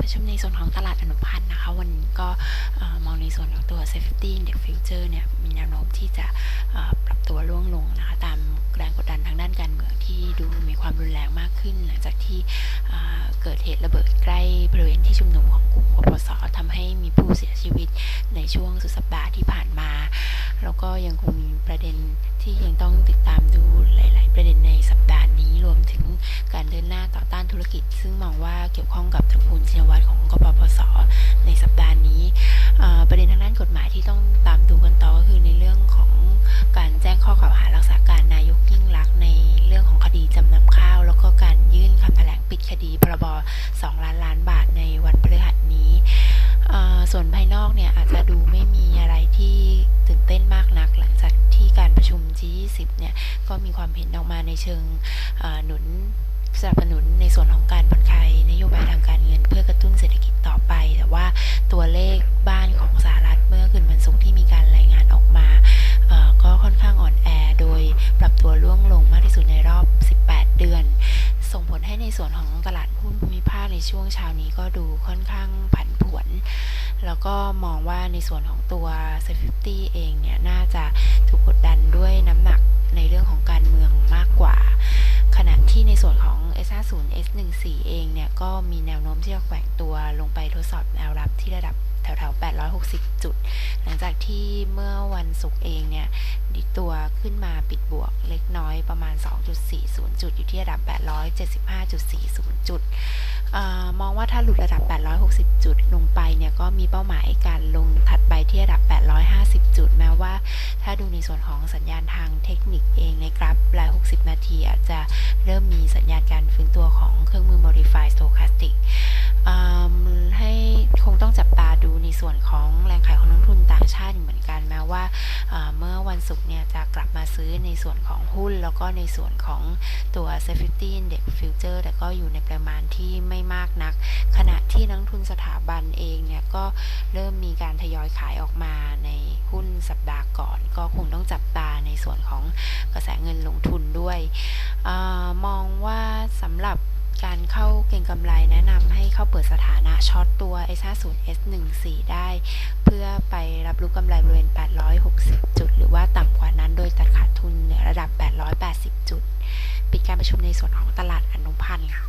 ประชุมในส่วนของตลาดอนุพันธ์นะคะ วันนี้ก็มองในส่วนของตัว Safety Index Future เนี่ยมีแนวโน้มที่จะปรับตัวร่วงลงนะคะ ตามแรงกดดันทางด้านการเมืองที่ดูมีความรุนแรงมากขึ้น หลังจากที่เกิดเหตุระเบิดใกล้บริเวณที่ชุมนุมของกลุ่มกปสทำให้มีผู้เสียชีวิตในช่วงสุดสัปดาห์ที่ผ่านมา แล้วก็ยังคงมีประเด็นที่ยังต้องติดตามดูหลาย ๆ ประเด็นในสัปดาห์นี้รวมถึงการเดินหน้าต่อต้านธุรกิจ ซึ่งมองว่าเกี่ยวข้องกับตระกูลชินวั 2 ล้านล้านบาทในวันพฤหัสนี้ ส่วนภายนอกเนี่ยอาจจะดูไม่มีอะไรที่ตื่นเต้นมากนัก หลังจากที่การประชุม G20 เนี่ยก็มีความเห็นออกมาในเชิงหนุนสนับสนุนในส่วนของการผ่อนคลายนโยบายทางการเงินเพื่อกระตุ้นเศรษฐกิจต่อไป แต่ว่าตัวเลขบ้านของสหรัฐเมื่อคืนวันศุกร์ที่มีการรายงานออกมาก็ค่อนข้างอ่อนแอ โดยปรับตัวร่วงลงมากที่สุดในรอบ 18 เดือน ส่งผลให้ในส่วนของตลาดหุ้นภูมิ ในช่วงเช้านี้ก็ดูค่อนข้างผันผวน แล้วก็มองว่าในส่วนของตัว s 50เองเนี่ยน่าจะถูกกดดันด้วยน้ำหนักในเรื่องของการเมืองมากกว่า ขณะที่ในส่วนของ S50 S14 เองเนี่ยก็มีแนวโน้มที่จะแกว่งตัวลงไปทดสอบแนวรับที่ระดับแถวๆ 860 จุด หลังจากที่เมื่อวันศุกร์เองเนี่ยดิตัวขึ้นมาปิดบวกเล็กน้อยประมาณ 2.40 จุด อยู่ที่ระดับ 875.40 จุด อมองว่าถ้าหลุดระดับ 860 จุดลงไปเนี่ยก็มีเป้าหมายการลงถัดไปที่ระดับ 850 จุด แม้ว่า ถ้าดูในส่วนของสัญญาณทางเทคนิคเองในกราฟราย 60 นาทีอาจจะเริ่มมีสัญญาณการฟื้นตัวของเครื่องมือ Modify Stochastic ให้คงต้องจับตาดูในส่วนของแรงขายของ ว่าเอ่อเมื่อวันศุกร์เนี่ยจะกลับมาซื้อในส่วนของหุ้น แล้วก็ในส่วนของตัว Safety Index Future แต่ก็อยู่ในประมาณที่ไม่มากนัก ขณะที่นักทุนสถาบันเองเนี่ยก็เริ่มมีการทยอยขายออกมาในหุ้นสัปดาห์ก่อน ก็คงต้องจับตาในส่วนของกระแสเงินลงทุนด้วยออมองว่าสำหรับการเข้าเก็งกำไรแนะนำให้เข้าเปิดสถานะช็อตตัว S50 S14 ได้ เพื่อไปรับรู้กำไรบริเวณ 860 จุด หรือว่าต่ำกว่านั้นโดยตัดขาดทุนเหนือระดับ 880 จุด ปิดการประชุมในส่วนของตลาดอนุพันธ์ค่ะ